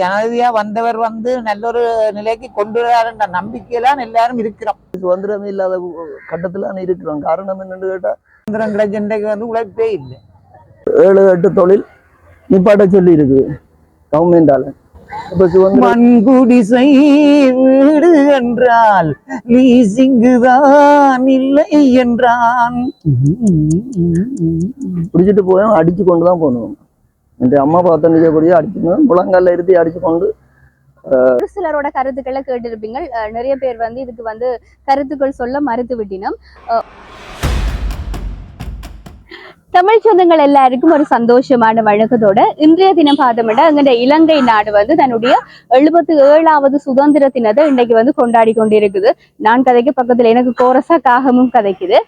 ஜனாதிபதியா வந்தவர் வந்து நல்ல ஒரு நிலைக்கு கொண்டு வராருன்ற நம்பிக்கையில எல்லாரும் இருக்கிறோம். சுதந்திரமே இல்லாத கட்டத்துல இருக்கிறோம். காரணம் என்னன்னு கேட்டா சுதந்திரம் கிடைச்ச இன்றைக்கு வந்து உழைப்பே இல்லை. ஏழு எட்டு தொழில் நிப்பாட்ட சொல்லி இருக்குது கவர்மெண்டால மண்குடிசை வீடு என்றால் லீசிங்கு தான் இல்லை என்றான். பிடிச்சிட்டு போய் அடிச்சு கொண்டு தான் போகணும். என் அம்மா பார்த்து நிற்கக்கூடிய அடிச்சுக்கணும் முழங்கால இருத்தி அடிச்சு கொண்டு ஒரு சிலரோட கருத்துக்களை கேட்டிருப்பீங்க நிறைய பேர் வந்து இதுக்கு வந்து கருத்துக்கள் சொல்ல மறுத்து விட்டினம் தமிழ் சொந்தங்கள் எல்லாருக்கும் ஒரு சந்தோஷமான வழக்கத்தோட இன்றைய தினம் பார்த்தோம்னா எங்களுடைய இலங்கை நாடு வந்து தன்னுடைய எழுபத்தி ஏழாவது சுதந்திர தினத்தை இன்றைக்கு வந்து கொண்டாடி கொண்டிருக்குது. நான் கதைக்கு பக்கத்துல எனக்கு கோரசா காகமும் கதைக்குது.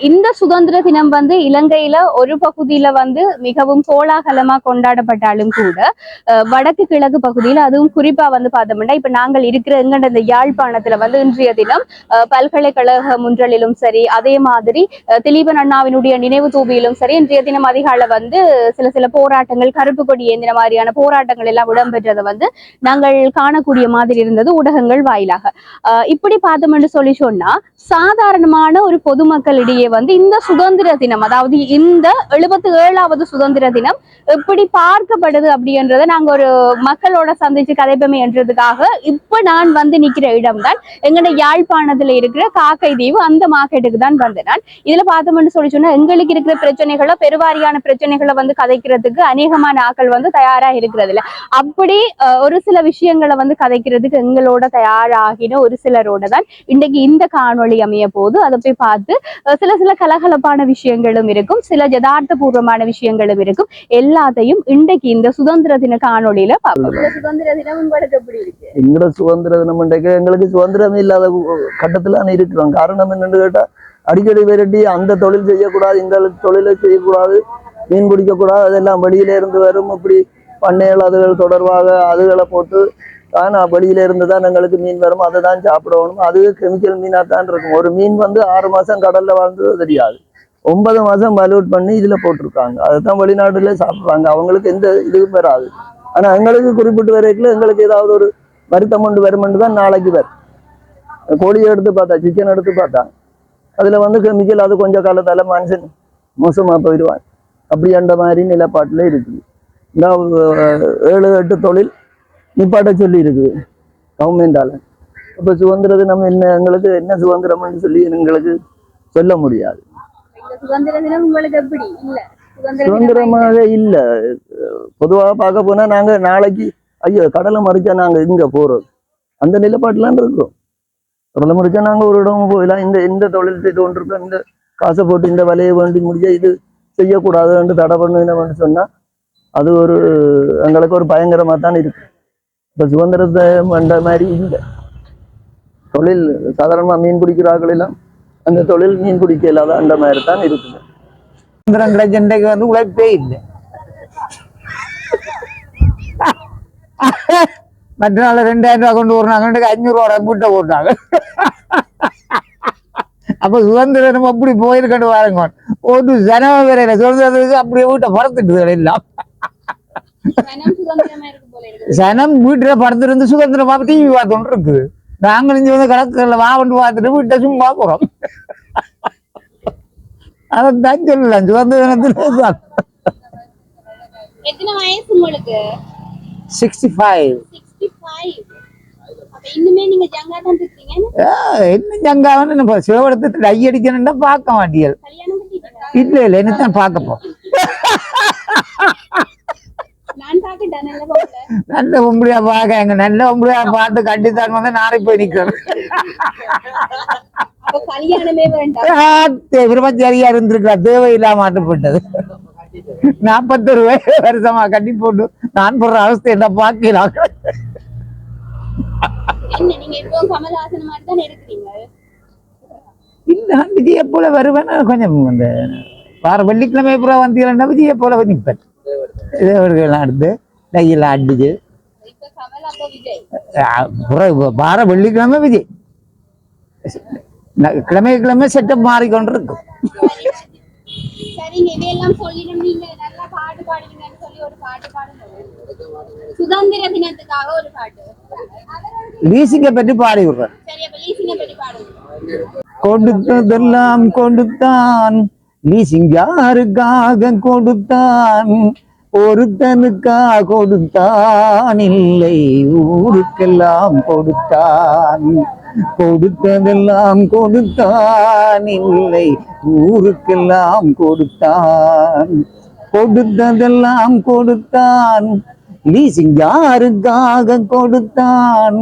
இந்த சுதந்திர தினம் வந்து இலங்கையில ஒரு பகுதியில வந்து மிகவும் கோலாகலமா கொண்டாடப்பட்டாலும் கூட அஹ் வடக்கு கிழக்கு பகுதியில் அதுவும் குறிப்பா வந்து பார்த்தோம்னா இப்ப நாங்கள் இருக்கிற எங்கட இந்த யாழ்ப்பாணத்துல வந்து இன்றைய தினம் அஹ் பல்கலைக்கழக முன்றலிலும் சரி அதே மாதிரி திலீபன் அண்ணாவினுடைய நினைவு தூவியிலும் இருந்தாலும் சரி இன்றைய தினம் அதிகாலை வந்து சில சில போராட்டங்கள் கருப்பு கொடி ஏந்தின மாதிரியான போராட்டங்கள் எல்லாம் இடம்பெற்றதை வந்து நாங்கள் காணக்கூடிய மாதிரி இருந்தது ஊடகங்கள் வாயிலாக. இப்படி பார்த்தோம்னு சொல்லி சொன்னா சாதாரணமான ஒரு பொதுமக்களிடையே வந்து இந்த சுதந்திர தினம் அதாவது இந்த எழுபத்தி ஏழாவது சுதந்திர தினம் எப்படி பார்க்கப்படுது அப்படின்றத நாங்க ஒரு மக்களோட சந்திச்சு கதைப்பமே என்றதுக்காக இப்ப நான் வந்து நிக்கிற இடம்தான் எங்கட யாழ்ப்பாணத்துல இருக்கிற காக்கை தீவு அந்த மார்க்கெட்டுக்கு தான் வந்தேன் நான். இதுல பார்த்தோம்னு சொல்லி சொன்னா எங்களுக்கு இருக்கிற பிரச்சனை பிரச்சனைகளை பெருவாரியான பிரச்சனைகளை வந்து கதைக்கிறதுக்கு அநேகமான ஆட்கள் வந்து தயாரா இருக்கிறது இல்ல அப்படி ஒரு சில விஷயங்களை வந்து கதைக்கிறதுக்கு எங்களோட தயாராகின ஒரு சிலரோட தான் இன்றைக்கு இந்த காணொளி அமைய போது அதை போய் பார்த்து சில சில கலகலப்பான விஷயங்களும் இருக்கும். சில யதார்த்த பூர்வமான விஷயங்களும் இருக்கும். எல்லாத்தையும் இன்றைக்கு இந்த சுதந்திர தின காணொளியில பார்ப்போம். சுதந்திர தினம் உங்களுக்கு எப்படி இருக்கு? எங்கட சுதந்திர தினம் எங்களுக்கு சுதந்திரமே இல்லாத கட்டத்துல இருக்கிறோம். காரணம் என்னன்னு கேட்டா அடிக்கடி விரட்டி அந்த தொழில் செய்யக்கூடாது இந்த தொழிலை செய்யக்கூடாது மீன் பிடிக்கக்கூடாது அதெல்லாம் வெளியிலேருந்து வரும். இப்படி பண்ணைகள் அதுகள் தொடர்பாக அதுகளை போட்டு தான் வெளியிலேருந்து தான் எங்களுக்கு மீன் வரும். அதை தான் சாப்பிடணும். அது கெமிக்கல் மீனாக தான் இருக்கும். ஒரு மீன் வந்து ஆறு மாசம் கடல்ல வாழ்ந்தது தெரியாது. ஒன்பது மாசம் மலூட் பண்ணி இதுல போட்டிருக்காங்க. அதுதான் வெளிநாட்டுல சாப்பிடுறாங்க. அவங்களுக்கு எந்த இதுவும் வராது. ஆனா எங்களுக்கு குறிப்பிட்டு வரைக்கும் எங்களுக்கு ஏதாவது ஒரு வருத்தம் கொண்டு வருமென்று தான் நாளைக்கு வரும். கோழியை எடுத்து பார்த்தா சிக்கன் எடுத்து பார்த்தா அதுல வந்து கெமிக்கல் அது கொஞ்ச காலத்தால மனுஷன் மோசமா போயிடுவான். அப்படி அந்த மாதிரி நிலப்பாட்டுல இருக்குது. இந்த ஏழு எட்டு தொழில் நிப்பாட்ட சொல்லி இருக்குது கவர்மெண்டால. இப்ப சுதந்திர தினம் என்ன எங்களுக்கு என்ன சுதந்திரம்னு சொல்லி எங்களுக்கு சொல்ல முடியாது. சுதந்திரமாக இல்ல. பொதுவாக பார்க்க போனா நாங்க நாளைக்கு ஐயோ கடலை மறிச்சா நாங்க இங்க போறோம். அந்த நிலப்பாட்டுலாம் இருக்கோம். கடலை முடிச்சா நாங்கள் ஒரு இடம் போயிடலாம் இந்த இந்த தொழில் செய்து கொண்டிருக்கோம். இந்த காசை போட்டு இந்த வலையை வேண்டி முடிஞ்சா இது செய்யக்கூடாது என்று தடை பண்ணு சொன்னால் அது ஒரு எங்களுக்கு ஒரு பயங்கரமாக தான் இருக்கு. இப்போ சுதந்திரத்தை பண்ணுற மாதிரி இல்லை. தொழில் சாதாரணமாக மீன் பிடிக்கிறார்கள் எல்லாம் அந்த தொழில் மீன் பிடிக்க இல்லாத அந்த மாதிரி தான் இருக்குது. சுதந்திரம் கிடைச்ச வந்து உழைப்பே இல்லை. மற்ற நாள் ரெண்டாயிரம் ரூபாய் கொண்டு வராங்க இன்றைக்கு அஞ்சூறு ரூபா போட்டாங்க அப்ப சுதந்திரம் அப்படி போயிருக்கட்டு பாருங்க ஒரு ஜனவ வரையில சுதந்திரத்துக்கு அப்படியே வீட்டை பறந்துட்டு எல்லாம் இருக்கு இருக்கு ஜனம் வீட்டுல படுத்திருந்து சுதந்திரமா டிவி பார்த்துட்டு இருக்குது நாங்கள் இங்க வந்து கடற்கரையில வா கொண்டு பார்த்துட்டு வீட்டை சும்மா போறோம் அதான் சொல்லலாம் வயசு உங்களுக்கு சிக்ஸ்டி ஃபைவ் இன்னுமே ஜங்காவன்னு நம்ம சிவபடத்தை டை அடிக்கணும்னா பார்க்க மாட்டியல் இல்ல இல்ல என்னத்தான் பார்க்க போ. நல்ல உம்படியா பார்க்க நல்ல உம்படியா பார்த்து கட்டித்தான் வந்து நாளை போய் நிக்கிறேன். பிரம்மச்சாரியா இருந்திருக்கா தேவையில்லாம மாட்டப்பட்டது நாற்பத்தொரு வயசு வருஷமா கட்டி போட்டு நான் போடுற அவஸ்தை என்ன பார்க்கலாம்? என்ன நீங்க இப்போ கமல்ஹாசன் மாதிரி தான் இருக்கிறீங்க? இல்ல விஜய போல வருவேன். கொஞ்சம் இந்த வார வெள்ளிக்கிழமை பூரா வந்தீங்கன்னா விஜய போல நிற்பேன் எடுத்து அடிச்சு. அப்ப விஜய்? அஹ் புற- வார வெள்ளிக்கிழமை விஜய். கிழமை கிழமை செட்டப் மாறிக்கொண்டு இருக்கும் சரிங்க இதையெல்லாம் சொல்லிடும். நீங்க நல்லா பாட்டு பாடுவீங்கன்னு சொல்லி ஒரு பாட்டு பாடுங்க சுதந்திர தினத்துக்காக ஒரு பாட்டு லீசிங்கை பற்றி பாடி விடுறேன் சரி அப்ப லீசிங்க பற்றி பாடுங்க கொடுத்ததெல்லாம் கொடுத்தான் லீசிங் யாருக்காக கொடுத்தான் ஒருத்தனுக்கா கொடுத்தான் இல்லை ஊருக்கெல்லாம் கொடுத்தான் கொடுத்ததெல்லாம் கொடுத்தான் இல்லை ஊருக்கெல்லாம் கொடுத்தான் கொடுத்ததெல்லாம் கொடுத்தான் லீசிங் யாருக்காக கொடுத்தான்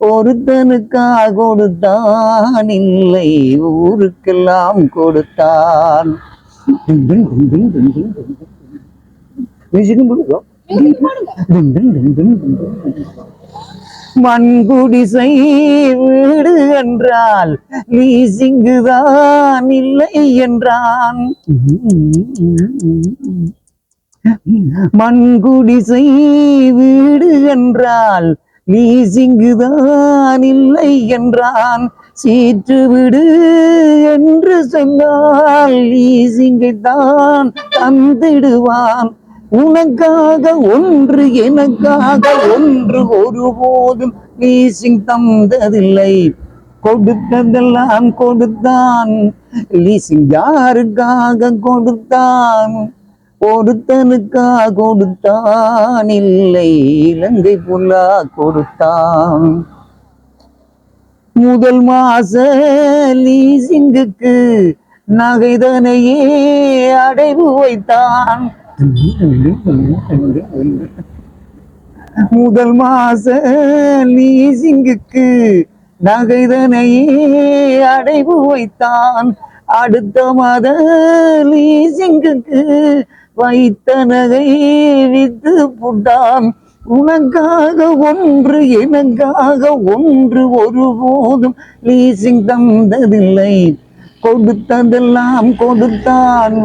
ஒருத்தனுக்காக கொடுத்தான் இல்லை ஊருக்கெல்லாம் கொடுத்தான் மியூசிக்கும் மண்குடிசை வீடு என்றால் லீசிங்கு தான் இல்லை என்றான். மண்குடிசை வீடு என்றால் லீசிங்கு தான் இல்லை என்றான். சீற்று விடு என்று சொன்னால் லீசிங்கை தான் தந்திடுவான். உனக்காக ஒன்று எனக்காக ஒன்று ஒருபோதும் லீசிங் தந்ததில்லை. கொடுத்ததெல்லாம் கொடுத்தான். லீசிங் யாருக்காக கொடுத்தான்? ஒருத்தனுக்கா கொடுத்தான் இல்லை இலங்கை புல்லா கொடுத்தான். முதல் மாச லீசிங்குக்கு நகைதனையே அடைவு வைத்தான். முதல் மாச லீசிங்குக்கு நகைதனையே அடைவு வைத்தான். அடுத்த மாத லீசிங்குக்கு வைத்த நகை வித்து புட்டான். உனக்காக ஒன்று எனக்காக ஒன்று ஒருபோதும் லீசிங் தந்ததில்லை. கொடுத்ததெல்லாம் கொடுத்தான்.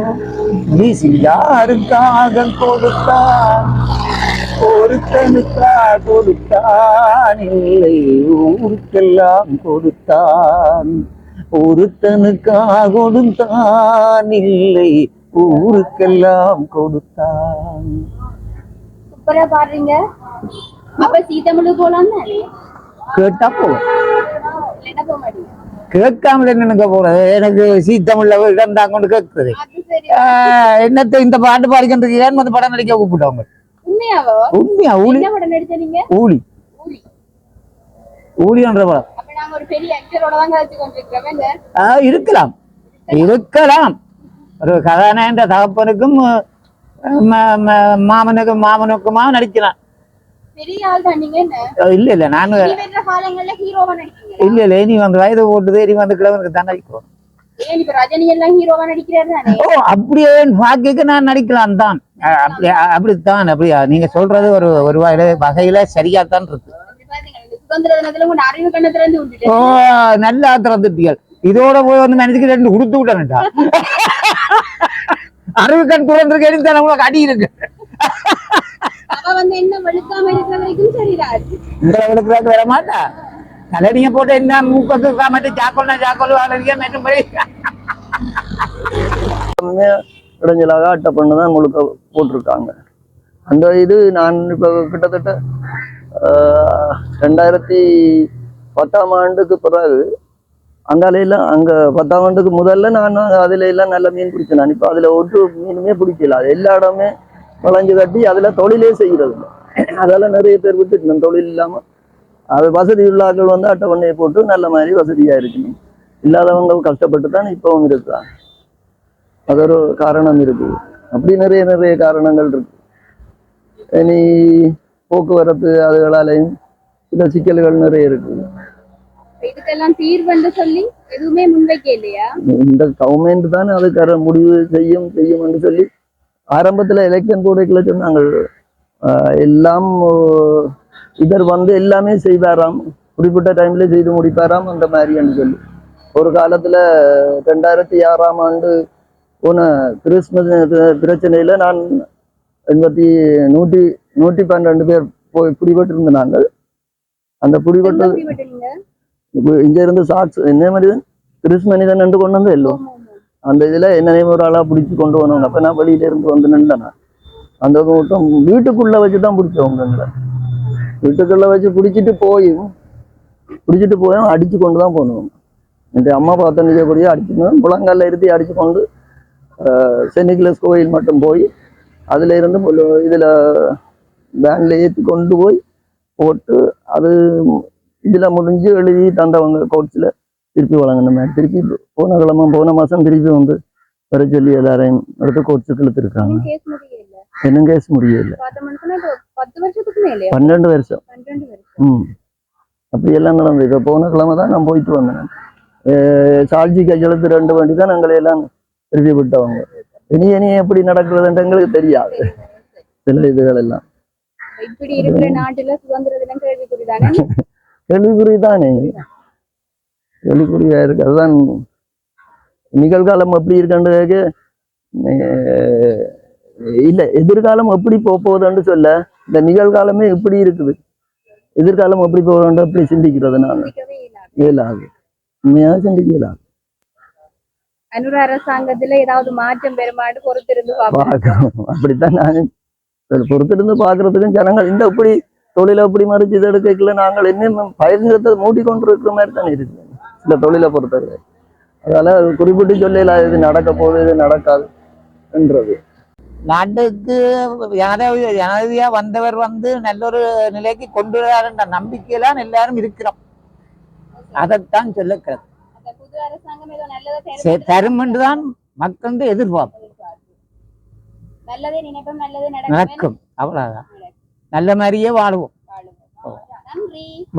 லீசிங் யாருக்காக கொடுத்தான். ஒருத்தனுக்காக கொடுத்தான். இல்லை ஊருக்கெல்லாம் கொடுத்தான். ஒருத்தனுக்காக கொடுத்தான். இல்லை ஊருக்கெல்லாம் கொடுத்தான். சூப்பரா பாடுறீங்க. அப்ப சீத்தமிழு போலாம் கேட்டா இல்லைன்னா போக மாட்டீங்க. கேட்காமல் என்னங்க போறது எனக்கு சீ தமிழ்ல இடம் தான் கொண்டு கேட்குறது. என்னத்தை இந்த பாட்டு பாடிக்கிட்டு வந்து படம் நடிக்க கூப்பிட்டவங்க உண்மையா? ஊழி ஊழி ஊழியன்ற படம். இருக்கலாம். இருக்கலாம். ஒரு கதாநாயக தகப்பனுக்கும் மாமனுக்கும் மாமனுக்குமா நடிக்கலாம். இல்ல இல்ல நான் இல்ல இல்ல இனி வந்து வயது போட்டுது நீ வந்து கிழவனுக்கு தண்டனை போகணும் அப்படியே பாக்கிக்கு நான் நடிக்கலாம் தான். அப்படித்தான் அப்படியா நீங்க சொல்றது ஒரு ஒரு வகையில வகையில இருக்கு. நல்லா திறந்துட்டீர்கள். இதோட வந்து மனசுக்கு ரெண்டு கொடுத்து விட்டானுட்டா அறிவு கண் திறந்திருக்கேன் தானே உங்களுக்கு அடி இருக்கு. கலடிங்க போட்டு என்ன மூக்கத்து காமட்டு சாக்கொள்ள சாக்கொள்ள வளரிய போய். இடைஞ்சலாக அட்டை பண்ணு தான் முழுக்க போட்டிருக்காங்க. அந்த இது நான் இப்போ கிட்டத்தட்ட ஆஹ், ரெண்டாயிரத்தி பத்தாம் ஆண்டுக்கு பிறகு அந்த அலையெல்லாம் அங்கே பத்தாம் ஆண்டுக்கு முதல்ல நான் அதில் எல்லாம் நல்ல மீன் பிடிச்சேன். நான் இப்போ அதில் ஒட்டு மீனுமே பிடிக்கல. அது எல்லா இடமே வளைஞ்சு கட்டி அதில் தொழிலே செய்கிறது இல்ல. அதெல்லாம் நிறைய பேர் விட்டு தொழில் இல்லாமல் அது வசதி உள்ளாக்கள் வந்து அட்டவணையை போட்டு நல்ல மாதிரி வசதியாக இருக்கணும். இல்லாதவங்க கஷ்டப்பட்டு தான் இப்போவும் இருக்கிறாங்க அது ஒரு காரணம் இருக்கு. அப்படி நிறைய நிறைய காரணங்கள் இருக்கு. இனி போக்குவரத்து அதுகளாலையும் சில சிக்கல்கள் நிறைய இருக்கு. இதுக்கெல்லாம் தீர்வுன்னு சொல்லி எதுவுமே முன்வைக்க இல்லையா? இந்த கவர்மெண்ட் தான் அதுக்கான முடிவு செய்யும் செய்யும் என்று சொல்லி ஆரம்பத்துல எலெக்ஷன் போடைக்குள்ள சொன்னாங்க. எல்லாம் இதர் வந்து எல்லாமே செய்வாராம். குறிப்பிட்ட டைம்ல செய்து முடிப்பாராம் அந்த மாதிரின்னு சொல்லி. ஒரு காலத்துல ரெண்டாயிரத்தி ஆறாம் ஆண்டு போன கிறிஸ்மஸ் பிரச்சனையில நான் எண்பத்தி நூற்றி நூற்றி பன்னெண்டு பேர் போய் பிடிபட்டு இருந்த நாங்கள் அந்த பிடிபட்டு இங்க இருந்து சாட்ஸ் என்ன மனிதன் கிறிஸ் மனிதன் என்று கொண்டு வந்து எல்லோ. அந்த இதுல என்னையும் ஒரு ஆளா பிடிச்சு கொண்டு வந்தவங்க அப்ப நான் வெளியில இருந்து வந்து நின்றேன் அந்த கூட்டம் வீட்டுக்குள்ள வச்சு தான் பிடிச்சவங்க வீட்டுக்குள்ள வச்சு பிடிச்சிட்டு போயும் பிடிச்சிட்டு போயும் அடிச்சு கொண்டு தான் போனோம் இந்த அம்மா பார்த்த நிஜப்படியே அடிச்சுக்கணும் முழங்கால இருத்தி அடிச்சு கொண்டு சென்ட் நிக்கலஸ் கோயில் மட்டும் போய் அதுல இருந்து இதுல வேன்ல ஏற்றி கொண்டு போய் போட்டு அது இதுல முடிஞ்சு எழுதி தந்தவங்க கோர்ட்ஸ்ல திருப்பி வழங்கின திருப்பி போன கிழமை போன மாசம் திருப்பி வந்து வர சொல்லி எல்லாரையும் எடுத்து கோர்ட்ஸுக்கு இழுத்துருக்காங்க இன்னும் கேஸ் முடியல. பத்து வருஷத்துக்கு மேலே பன்னெண்டு வருஷம். பன்னிரெண்டு வருஷம். ம். அப்படி எல்லாம் நடந்தது இப்போ போன கிழமை தான் நான் போயிட்டு வந்தேன். சால்ஜி கையெழுத்து ரெண்டு வண்டி தான் எங்களை எல்லாம் திருப்பி விட்டவங்க இனி இனி எப்படி நடக்கிறதுன்ட்டு எங்களுக்கு தெரியாது. சில இதுகள் எல்லாம். இப்படி இருக்கிற நாட்டுல சுதந்திர தினம் கேள்விக்குறிதானே கேள்விக்குறி தானே. கேள்விக்குறியா இருக்கு. அதுதான் நிகழ்காலம் எப்படி இருக்குன்றது இல்ல எதிர்காலம் எப்படி போக போகுதுன்னு சொல்ல. இந்த நிகழ்காலமே எப்படி இருக்குது. எதிர்காலம் எப்படி போகுதுன்னு எப்படி சிந்திக்கிறது நான். இயலாது. உண்மையாக சிந்திக்க இயலாது. அனுர அரசாங்கத்துல ஏதாவது மாற்றம் பெருமாண்டு பொறுத்திருந்து பார்க்கணும். அப்படித்தான் நான். பொறுத்திருந்து பார்க்கறதுக்கும் ஜனங்கள் இந்த இப்படி தொழிலை எப்படி மறிச்சு இது எடுக்கல நாங்கள் இன்னும் பயங்கரத்தை மூடி கொண்டு இருக்கிற மாதிரி தானே இருக்கு சில தொழிலை பொறுத்தவரை. அதால அது குறிப்பிட்டு சொல்லல இது நடக்க போகுது இது நடக்காது என்றது நாட்டுக்கு ஜனாதிபதி ஜனாதிபதியா வந்தவர் வந்து நல்ல ஒரு நிலைக்கு கொண்டு வராருன்ற நம்பிக்கையில எல்லாரும் இருக்கிறோம் அதைத்தான் சொல்லுக்கிறது தரும் என்றுதான் மக்கள் எதிர்பார்ப்பு நடக்கும் அவ்வளவுதான் நல்ல மாதிரியே வாழுவோம்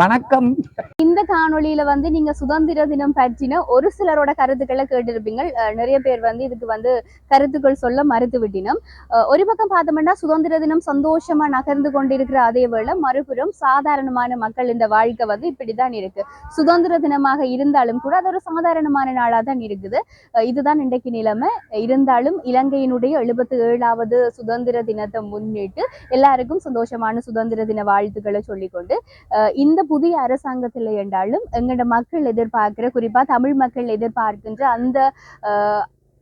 வணக்கம். இந்த காணொளியில வந்து நீங்க சுதந்திர தினம் பற்றின ஒரு சிலரோட கருத்துக்களை கேட்டிருப்பீங்க நிறைய பேர் வந்து இதுக்கு வந்து கருத்துக்கள் சொல்ல மறுத்து விட்டினோம். ஒரு பக்கம் பார்த்தோம்னா சுதந்திர தினம் சந்தோஷமா நகர்ந்து கொண்டிருக்கிற அதே வேளை மறுபுறம் சாதாரணமான மக்கள் இந்த வாழ்க்கை வந்து இப்படிதான் இருக்கு. சுதந்திர தினமாக இருந்தாலும் கூட அது ஒரு சாதாரணமான நாளா தான் இருக்குது. இதுதான் இன்றைக்கு நிலைமை. இருந்தாலும் இலங்கையினுடைய எழுபத்தி ஏழாவது சுதந்திர தினத்தை முன்னிட்டு எல்லாருக்கும் சந்தோஷமான சுதந்திர தின வாழ்த்துக்களை சொல்லிக்கொண்டு இந்த புதிய அரசாங்கத்தில் என்றாலும் எங்களோட மக்கள் எதிர்பார்க்கிற குறிப்பா தமிழ் மக்கள் எதிர்பார்க்கின்ற அந்த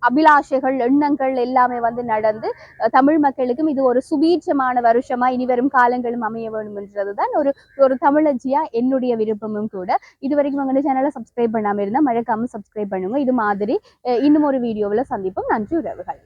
அபிலாஷைகள் எண்ணங்கள் எல்லாமே வந்து நடந்து தமிழ் மக்களுக்கும் இது ஒரு சுபீட்சமான வருஷமா இனி வரும் காலங்களும் அமைய வேண்டும் என்றதுதான் ஒரு ஒரு தமிழச்சியா என்னுடைய விருப்பமும் கூட. இது வரைக்கும் எங்களோட சேனலை சப்ஸ்கிரைப் பண்ணாம இருந்தால் மறக்காம சப்ஸ்கிரைப் பண்ணுங்க. இது மாதிரி இன்னும் ஒரு வீடியோவில் சந்திப்போம். நன்றி உறவுகள்.